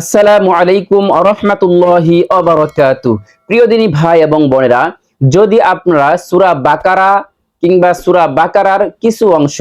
আসসালামু আলাইকুম আরহামাতুল্লাহি অবরকাতু প্রিয় দিনী ভাই এবং বোনেরা, যদি আপনারা সুরা বাকারা কিংবা সুরা বাকারার কিছু অংশ,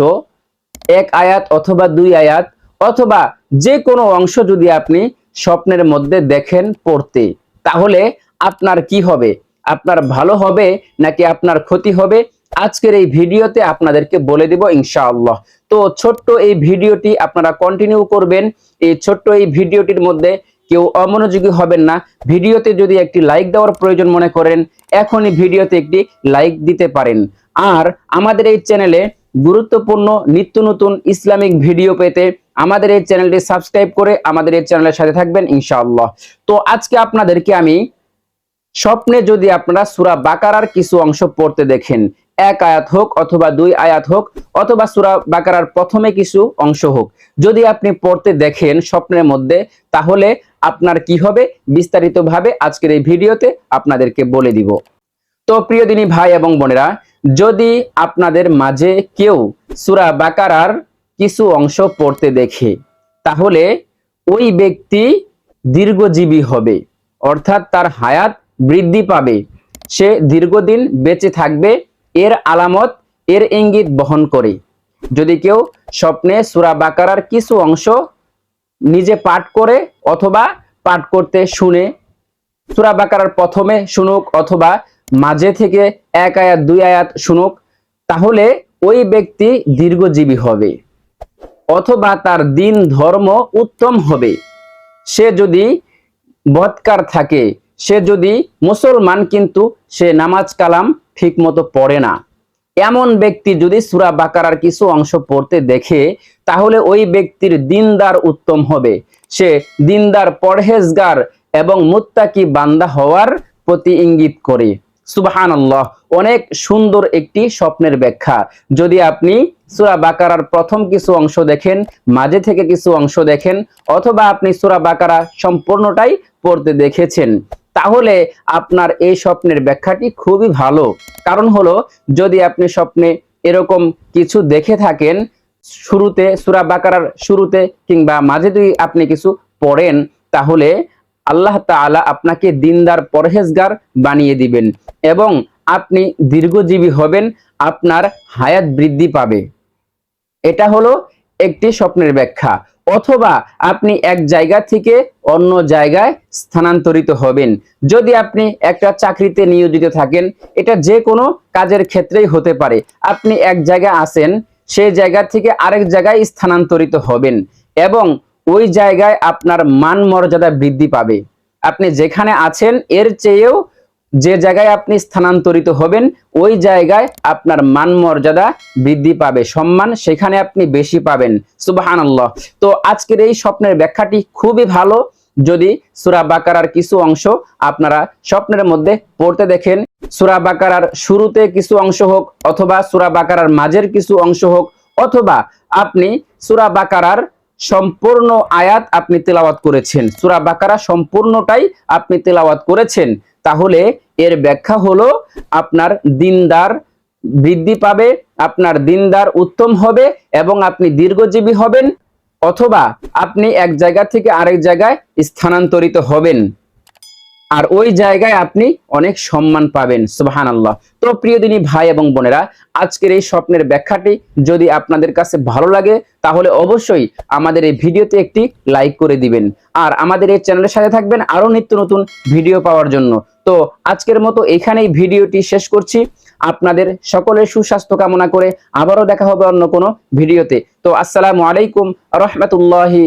এক আয়াত অথবা দুই আয়াত অথবা যে কোনো অংশ যদি আপনি স্বপ্নের মধ্যে দেখেন পড়তে, তাহলে আপনার কি হবে? আপনার ভালো হবে নাকি আপনার ক্ষতি হবে? আজকের এই ভিডিওতে আপনাদেরকে বলে দিব ইনশাআল্লাহ। তো ছোট্ট এই ভিডিওটি আপনারা কন্টিনিউ করবেন। এই ছোট্ট এই ভিডিওটির মধ্যে কেউ অমনোযোগী হবেন না। ভিডিওতে যদি একটি লাইক দেওয়ার প্রয়োজন মনে করেন, এখনই ভিডিওতে একটি লাইক দিতে পারেন। আর আমাদের এই চ্যানেলে গুরুত্বপূর্ণ নিত্য নতুন ইসলামিক ভিডিও পেতে আমাদের এই চ্যানেলটি সাবস্ক্রাইব করে আমাদের এই চ্যানেলের সাথে থাকবেন ইনশাআল্লাহ। তো আজকে আপনাদেরকে আমি স্বপ্নে যদি আপনারা সুরা বাকারার কিছু অংশ পড়তে দেখেন, এক আয়াত হোক অথবা দুই আয়াত হোক, অথবা সুরা বাকারার প্রথমে কিছু অংশ হোক, যদি আপনি পড়তে দেখেন স্বপ্নের মধ্যে, তাহলে আপনার কি হবে? বিস্তারিতভাবে আজকের এই ভিডিওতে আপনাদেরকে বলে দিব। তো প্রিয় দিনী ভাই এবং বোনেরা, যদি আপনাদের মাঝে কেউ সুরা বাকারার কিছু অংশ পড়তে দেখে, তাহলে ওই ব্যক্তি দীর্ঘজীবী হবে, অর্থাৎ তার হায়াত বৃদ্ধি পাবে। সে দীর্ঘদিন বেঁচে থাকবে, এর আলামত, এর ইঙ্গিত বহন করে। যদি কেউ স্বপ্নে সুরা বাকারার কিছু অংশ নিজে পাঠ করে অথবা পাঠ করতে শুনে, সুরা বাকারার প্রথমে শুনুক অথবা মাঝে থেকে এক আয়াত, দুই আয়াত শুনুক, তাহলে ওই ব্যক্তি দীর্ঘজীবী হবে অথবা তার দিন ধর্ম উত্তম হবে। সে যদি বৎকার থাকে সে যদি মুসলমান কিন্তু সে নামাজ কালাম ঠিক মতো পড়ে না। এমন ব্যক্তি যদি সুরা বাকারার কিছু অংশ পড়তে দেখে, তাহলে ওই ব্যক্তির দিনদার উত্তম হবে। সে দিনদার পরহেজগার এবং মুত্তাকি বান্দা হওয়ার প্রতি ইঙ্গিত করে। সুবাহান অনেক সুন্দর একটি স্বপ্নের ব্যাখ্যা। যদি আপনি সুরা বাকারার প্রথম কিছু অংশ দেখেন, মাঝে থেকে কিছু অংশ দেখেন, অথবা আপনি সুরা বাকারা সম্পূর্ণটাই পড়তে দেখেছেন তাহলে আপনার এই স্বপ্নের ব্যাখ্যাটি খুবই ভালো। কারণ হলো, যদি আপনি স্বপ্নে এরকম কিছু দেখে থাকেন, শুরুতে, সুরা বাকারার শুরুতে কিংবা মাঝে যদি আপনি কিছু পড়েন, তাহলে আল্লাহ তাআলা আপনাকে দিনদার পরহেজগার বানিয়ে দিবেন এবং আপনি দীর্ঘজীবী হবেন, আপনার হায়াত বৃদ্ধি পাবে। এটা হলো একটি স্বপ্নের ব্যাখ্যা। অথবা আপনি এক জায়গা থেকে অন্য জায়গায় স্থানান্তরিত হবেন। যদি আপনি একটা চাকরিতে নিয়োজিত থাকেন, এটা যে কোনো কাজের ক্ষেত্রেই হতে পারে। আপনি এক জায়গায় আসেন সেই জায়গা থেকে আরেক জায়গায় স্থানান্তরিত হবেন এবং ওই জায়গায় আপনার মান মর্যাদা বৃদ্ধি পাবে। আপনি যেখানে আছেন, এর চেয়েও যে জায়গায় আপনি স্থানান্তরিত হবেন, ওই জায়গায় আপনার মান মর্যাদা বৃদ্ধি পাবে, সম্মান সেখানে আপনি বেশি পাবেন। সুবাহান তো আজকের এই স্বপ্নের ব্যাখ্যাটি খুবই ভালো। যদি সুরা বাকারার কিছু অংশ আপনারা স্বপ্নের মধ্যে পড়তে দেখেন, সুরা বাকারার শুরুতে কিছু অংশ হোক, অথবা সুরা বাকারার মাঝের কিছু অংশ হোক, অথবা আপনি সুরা বাকারার সম্পূর্ণ আয়াত আপনি তেলাওয়াত করেছেন, সুরা বাকারা সম্পূর্ণটাই আপনি তেলাওয়াত করেছেন, তাহলে এর ব্যাখ্যা হলো আপনার দিনদার বৃদ্ধি পাবে, আপনার দিনদার উত্তম হবে এবং আপনি দীর্ঘজীবী হবেন অথবা আপনি এক জায়গা থেকে আরেক জায়গায় স্থানান্তরিত হবেন। আর ওই জায়গায় আপনি অনেক সম্মান পাবেন সুবাহান আল্লাহ তো প্রিয় দিনী ভাই এবং বোনেরা, আজকের এই স্বপ্নের ব্যাখ্যাটি যদি আপনাদের কাছে ভালো লাগে, তাহলে অবশ্যই আমাদের এই ভিডিওতে একটি লাইক করে দিবেন। আর আমাদের এই চ্যানেলের সাথে থাকবেন আরও নিত্য নতুন ভিডিও পাওয়ার জন্য। তো আজকের মতো এখানেই ভিডিওটি শেষ করছি। আপনাদের সকলের সুস্বাস্থ্য কামনা করে আবারও দেখা হবে অন্য কোনো ভিডিওতে। তো আসসালামু আলাইকুম রহমতুল্লাহি